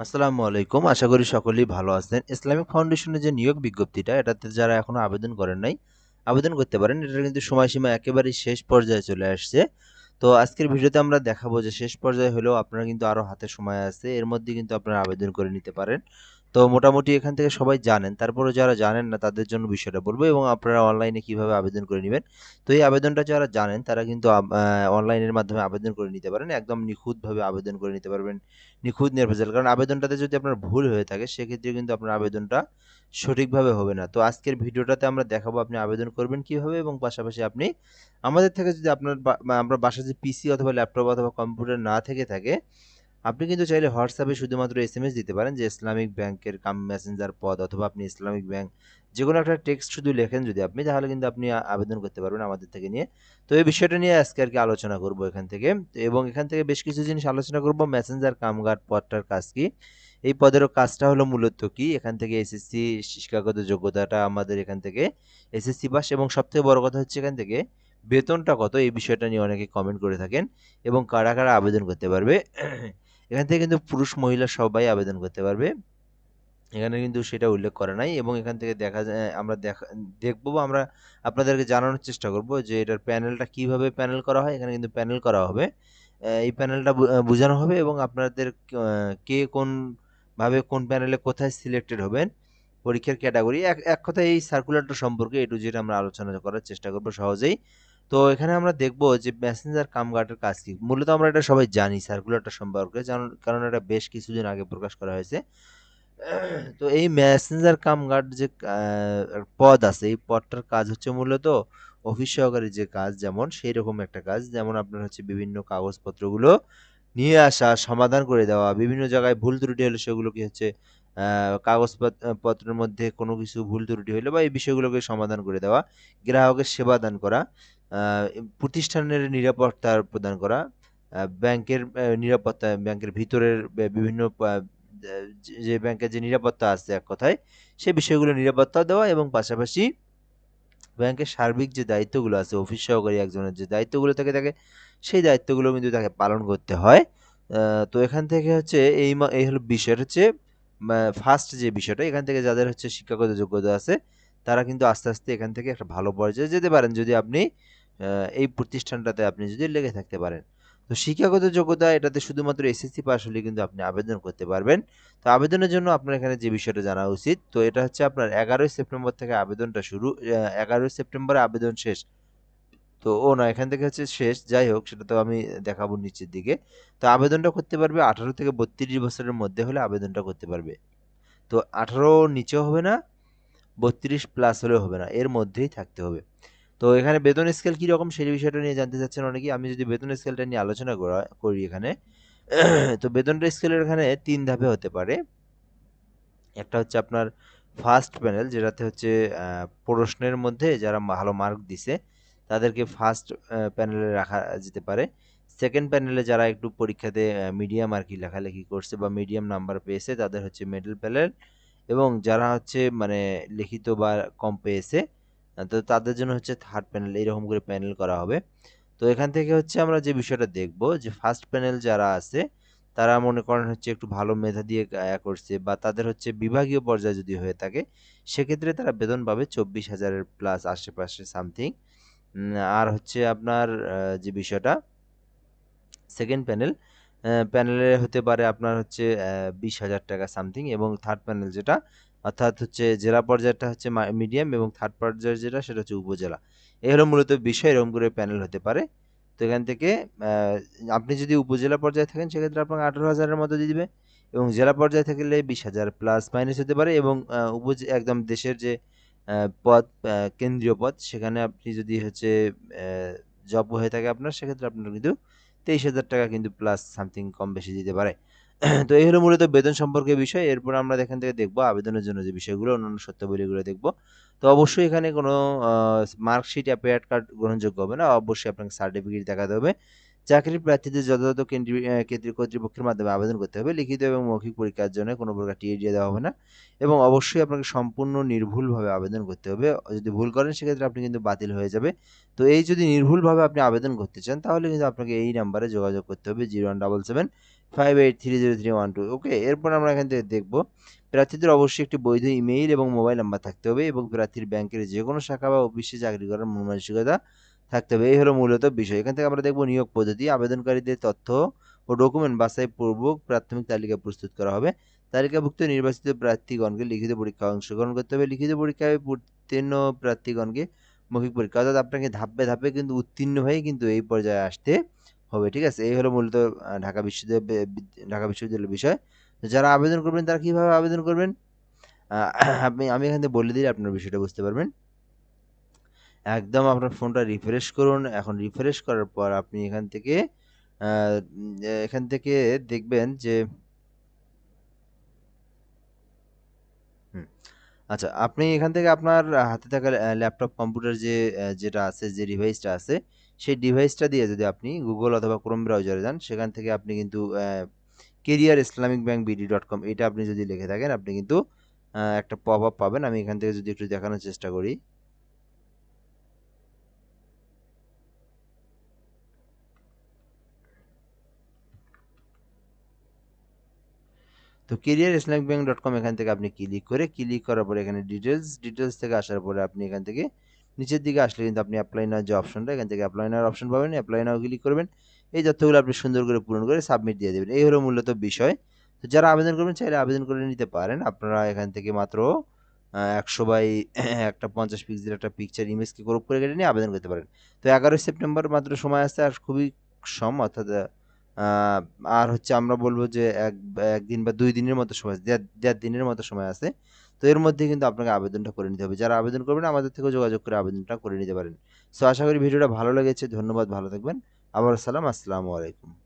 আসসালামু আলাইকুম। আশা করি সকলেই ভালো আছেন। ইসলামিক ফাউন্ডেশনের যে নিয়োগ বিজ্ঞপ্তিটা, এটাতে যারা এখনও আবেদন করেন নাই, আবেদন করতে পারেন। এটা কিন্তু সময়সীমা একেবারেই শেষ পর্যায়ে চলে আসছে। তো আজকের ভিডিওতে আমরা দেখাবো যে শেষ পর্যায়ে হলেও আপনারা কিন্তু আরও হাতে সময় আছে। এর মধ্যে কিন্তু আপনারা আবেদন করে নিতে পারেন। তো মোটামুটি এখান থেকে সবাই জানেন। তারপরে যারা জানেন না, তাদের জন্য বিষয়টা বলব এবং আপনারা অনলাইনে কীভাবে আবেদন করে নেবেন। তো এই আবেদনটা যারা জানেন, তারা কিন্তু অনলাইনের মাধ্যমে আবেদন করে নিতে পারেন। একদম নিখুঁতভাবে আবেদন করে নিতে পারবেন। নিখুঁত নির্ভেজাল কারণ আবেদনটাতে যদি আপনার ভুল হয়ে থাকে, সেক্ষেত্রে কিন্তু আপনার আবেদনটা সঠিকভাবে হবে না। তো আজকের ভিডিওটাতে আমরা দেখাবো আপনি আবেদন করবেন কীভাবে এবং পাশাপাশি আপনি আমাদের থেকে যদি আপনার আমরা বাসায় যে পিসি অথবা ল্যাপটপ অথবা কম্পিউটার না থেকে থাকে আপনি কিন্তু চাইলে হোয়াটসঅ্যাপে শুধুমাত্র এস এম এস দিতে পারেন যে ইসলামিক ব্যাংকের কাম মেসেঞ্জার পদ অথবা আপনি ইসলামিক ব্যাংক যে কোনো একটা টেক্সট শুধু লেখেন যদি আপনি, তাহলে কিন্তু আপনি আবেদন করতে পারবেন আমাদের থেকে নিয়ে। তো এই বিষয়টা নিয়ে আজকে আর কি আলোচনা করব এখান থেকে। এবং এখান থেকে বেশ কিছু জিনিস আলোচনা করব। মেসেঞ্জার কামগার পদটার কাজ কি? এই পদেরও কাজটা হলো মূলত কি? এখান থেকে এসএসসি শিক্ষাগত যোগ্যতাটা আমাদের এখান থেকে এসএসসি পাস। এবং সবথেকে বড় কথা হচ্ছে এখান থেকে বেতনটা কত? এই বিষয়টা নিয়ে অনেকে কমেন্ট করে থাকেন। এবং কারা কারা আবেদন করতে পারবে? এখান থেকে কিন্তু পুরুষ মহিলা সবাই আবেদন করতে পারবে। এখানে কিন্তু সেটা উল্লেখ করা নাই এবং এখান থেকে দেখা যায় আমরা দেখা, দেখব বা আমরা আপনাদেরকে জানানোর চেষ্টা করব যে এটার প্যানেলটা কীভাবে প্যানেল করা হয়। এখানে কিন্তু প্যানেল করা হবে। এই প্যানেলটা বোঝানো হবে এবং আপনাদের কে কোন ভাবে কোন প্যানেলে কোথায় সিলেক্টেড হবেন পরীক্ষার ক্যাটাগরি। এক এক কথায় এই সার্কুলারটা সম্পর্কে এটু যেটা আমরা আলোচনা করার চেষ্টা করব সহজেই। তো এখানে আমরা দেখব যে মেসেঞ্জার কামগার্ডের কাজ কি। মূলত আমরা এটা সবাই জানি সার্কুলারটা সম্পর্কে কারণ এটা বেশ কিছুদিন আগে প্রকাশ করা হয়েছে। তো এই মেসেঞ্জার কাম গার্ড যে পদ আছে এই পদটার কাজ হচ্ছে মূলত অফিস সহকারী যে কাজ যেমন সেই রকম একটা কাজ যেমন আপনার হচ্ছে বিভিন্ন কাগজপত্রগুলো নিয়ে আসা সমাধান করে দেওয়া বিভিন্ন জায়গায় ভুল ত্রুটি হলে সেগুলো কি হচ্ছে আহ, কাগজপত্র পত্রের মধ্যে কোনো কিছু ভুল ত্রুটি হলে বা এই বিষয়গুলোকে সমাধান করে দেওয়া গ্রাহকের সেবা দান করা। প্রতিষ্ঠানের নিরাপত্তা প্রদান করা ব্যাংকের নিরাপত্তা, ব্যাংকের ভিতরের বিভিন্ন যে ব্যাংকের যে নিরাপত্তা আছে এক কথায় সেই বিষয়গুলো নিরাপত্তা দেওয়া এবং পাশাপাশি ব্যাংকের সার্বিক যে দায়িত্বগুলো আছে, অফিস সহকারী একজনের যে দায়িত্বগুলো থেকে থাকে সেই দায়িত্বগুলো কিন্তু তাকে পালন করতে হয়। তো এখান থেকে হচ্ছে এই এই হলো বিষয় হচ্ছে ফার্স্ট যে বিষয়টা, এখান থেকে যাদের হচ্ছে শিক্ষাগত যোগ্যতা আছে তারা কিন্তু আস্তে আস্তে এখান থেকে একটা ভালো পর্যায়ে যেতে পারেন যদি আপনি এই প্রতিষ্ঠানটাতে আপনি যদি লেগে থাকতে পারেন। তো শিক্ষাগত যোগ্যতা এটাতে শুধুমাত্র এসএসসি পাস হলে কিন্তু আপনি আবেদন করতে পারবেন। তো আবেদনের জন্য আপনার এখানে যে বিষয়টা জানা উচিত, তো এটা হচ্ছে আপনার এগারোই সেপ্টেম্বর থেকে আবেদনটা শুরু এগারোই সেপ্টেম্বরে আবেদন শেষ। তো ও না, এখান থেকে হচ্ছে শেষ, যাই হোক, সেটা তো আমি দেখাবো নিচের দিকে। তো আবেদনটা করতে পারবে আঠারো থেকে বত্রিশ বছরের মধ্যে হলে আবেদনটা করতে পারবে। তো আঠারো নিচেও হবে না বত্রিশ প্লাস হলেও হবে না, এর মধ্যেই থাকতে হবে। তো এখানে বেতন স্কেল কীরকম সেই বিষয়টা নিয়ে জানতে চাচ্ছেন অনেকেই। আমি যদি বেতন স্কেলটা নিয়ে আলোচনা করা, করি এখানে, তো বেতনটা স্কেলের এখানে তিন ধাপে হতে পারে। একটা হচ্ছে আপনার ফার্স্ট প্যানেল যেটাতে হচ্ছে প্রশ্নের মধ্যে যারা ভালো মার্ক দিছে, তাদেরকে ফার্স্ট প্যানেলে রাখা যেতে পারে। সেকেন্ড প্যানেলে যারা একটু পরীক্ষাতে মিডিয়াম আর কি লেখালেখি করছে বা মিডিয়াম নাম্বার পেয়েছে, তাদের হচ্ছে মিডল প্যানেল এবং যারা হচ্ছে মানে লিখিত বা কম পেয়েছে তো তাদের জন্য হচ্ছে থার্ড প্যানেল এরকম করে প্যানেল করা হবে। তো এখান থেকে হচ্ছে আমরা যে বিষয়টা দেখব, যে ফার্স্ট প্যানেল যারা আছে, তারা মনে করেন হচ্ছে একটু ভালো মেধা দিয়ে করছে বা তাদের হচ্ছে বিভাগীয় পর্যায়ে যদি হয়ে থাকে, সেক্ষেত্রে তারা বেতন পাবে চব্বিশ হাজারের প্লাস আশেপাশে সামথিং আর হচ্ছে আপনার যে বিষয়টা সেকেন্ড প্যানেল প্যানেলে হতে পারে আপনার হচ্ছে বিশ হাজার টাকা সামথিং এবং থার্ড প্যানেল যেটা, অর্থাৎ হচ্ছে জেলা পর্যায়টা হচ্ছে মিডিয়াম এবং থার্ড পর্যায়ে যেটা সেটা হচ্ছে উপজেলা। এই হলো মূলত বিষয়, এরকম করে প্যানেল হতে পারে। তো এখান থেকে আপনি যদি উপজেলা পর্যায়ে থাকেন সেক্ষেত্রে আপনাকে আঠারো হাজারের মতো দিয়ে দিবে এবং জেলা পর্যায়ে থাকলে বিশ হাজার প্লাস মাইনাস হতে পারে এবং উপজে, একদম দেশের যে পদ কেন্দ্রীয় পদ, সেখানে আপনি যদি হচ্ছে জব হয়ে থাকে আপনার, সেক্ষেত্রে আপনার কিন্তু তেইশ হাজার টাকা কিন্তু প্লাস সামথিং কম বেশি দিতে পারে। তো এই হলো মূলত বেতন সম্পর্কে বিষয়। এরপর আমরা এখান থেকে দেখব আবেদনের জন্য যে বিষয়গুলো, অন্যান্য সত্যাবলীগুলো দেখব। তো অবশ্যই এখানে কোনো মার্কশিট অ্যাপেয়ার কার্ড গ্রহণযোগ্য হবে না। অবশ্যই আপনাকে সার্টিফিকেট দেখাতে হবে। চাকরির প্রার্থীদের যথাযথ কেন্দ্রীয় কর্তৃপক্ষের মাধ্যমে আবেদন করতে হবে, লিখিত এবং মৌখিক পরীক্ষার জন্য কোনো প্রকার টিএডিএ দেওয়া হবে না এবং অবশ্যই আপনাকে সম্পূর্ণ নির্ভুলভাবে আবেদন করতে হবে। যদি ভুল করেন, সেক্ষেত্রে আপনি কিন্তু বাতিল হয়ে যাবে। তো এই যদি নির্ভুলভাবে আপনি আবেদন করতে চান, তাহলে কিন্তু আপনাকে এই নাম্বারে যোগাযোগ করতে হবে zero one double seven five eight three zero three one two. Okay, এরপর আমরা এখান থেকে দেখব, প্রার্থীদের অবশ্যই একটি বৈধ ইমেইল এবং মোবাইল নাম্বার থাকতে হবে এবং প্রার্থীর ব্যাংকের যে কোনো শাখা বা অফিসে চাকরি করার মন মানসিকতা থাকতে হবে। এই হলো মূলত বিষয়। এখান থেকে আমরা দেখব নিয়োগ পদ্ধতি, আবেদনকারীদের তথ্য ও ডকুমেন্ট বাছাই পূর্বক প্রাথমিক তালিকা প্রস্তুত করা হবে। তালিকাভুক্ত নির্বাচিত প্রার্থীগণকে লিখিত পরীক্ষায় অংশগ্রহণ করতে হবে। লিখিত পরীক্ষায় উত্তীর্ণ প্রার্থীগণকে মৌখিক পরীক্ষা, অর্থাৎ আপনাকে ধাপে ধাপে কিন্তু উত্তীর্ণ হয়ে কিন্তু এই পর্যায়ে আসতে হবে, ঠিক আছে? এই হলো মূলত ঢাকা বিশ্ববিদ্যালয় ঢাকা বিশ্ববিদ্যালয়ের বিষয়। যারা আবেদন করবেন, তারা কীভাবে আবেদন করবেন? আপনি আমি এখান থেকে বলে দিলে আপনার বিষয়টা বুঝতে পারবেন। একদম আপনার ফোনটা রিফ্রেশ করুন। এখন রিফ্রেশ করার পর আপনি এখান থেকে এখান থেকে দেখবেন যে আচ্ছা আপনি এখান থেকে আপনার হাতে থাকা ল্যাপটপ কম্পিউটার যে যেটা আছে, যে ডিভাইসটা আছে, সেই ডিভাইসটা দিয়ে যদি আপনি গুগল অথবা ক্রোম ব্রাউজারে যান, সেখান থেকে আপনি কিন্তু career Islamic bank BD dot com এটা আপনি যদি লিখে থাকেন, আপনি কিন্তু একটা পপ আপ পাবেন। আমি এখান থেকে যদি একটু দেখানোর চেষ্টা করি। তো career Islamic bank dot com এখান থেকে আপনি ক্লিক করে ক্লিক করার পরে এখানে ডিটেলস ডিটেলস থেকে আসার পরে আপনি এখান থেকে নিচের দিকে আসলে কিন্তু আপনি অ্যাপ্লাই নাও যে অপশনটা এখান থেকে অ্যাপ্লাই নেওয়ার অপশন পাবেন অ্যাপ্লাই নাও ক্লিক করবেন। এই তথ্যগুলো আপনি সুন্দর করে পূরণ করে সাবমিট দিয়ে দেবেন। এই হলো মূলত বিষয়। তো যারা আবেদন করবেন, চাইলে আবেদন করে নিতে পারেন। আপনারা এখান থেকে মাত্র একশো বাই একটা পঞ্চাশ পিক্সেল একটা পিকচার ইমেজকে গ্রুপ করে কেটে নিয়ে আবেদন করতে পারেন। তো এগারোই সেপ্টেম্বর মাত্র সময় আসতে আর খুবই সম অর্থাৎ আর হচ্ছে আমরা বলব যে এক, একদিন বা দুই দিনের মতো সময় দেড় দিনের মতো সময় আছে। তো এর মধ্যে কিন্তু আপনাকে আবেদনটা করে নিতে হবে। যারা আবেদন করবেন, আমাদের থেকেও যোগাযোগ করে আবেদনটা করে নিতে পারেন। সো আশা করি ভিডিওটা ভালো লেগেছে। ধন্যবাদ, ভালো থাকবেন। আবার সালাম, আসসালামু আলাইকুম।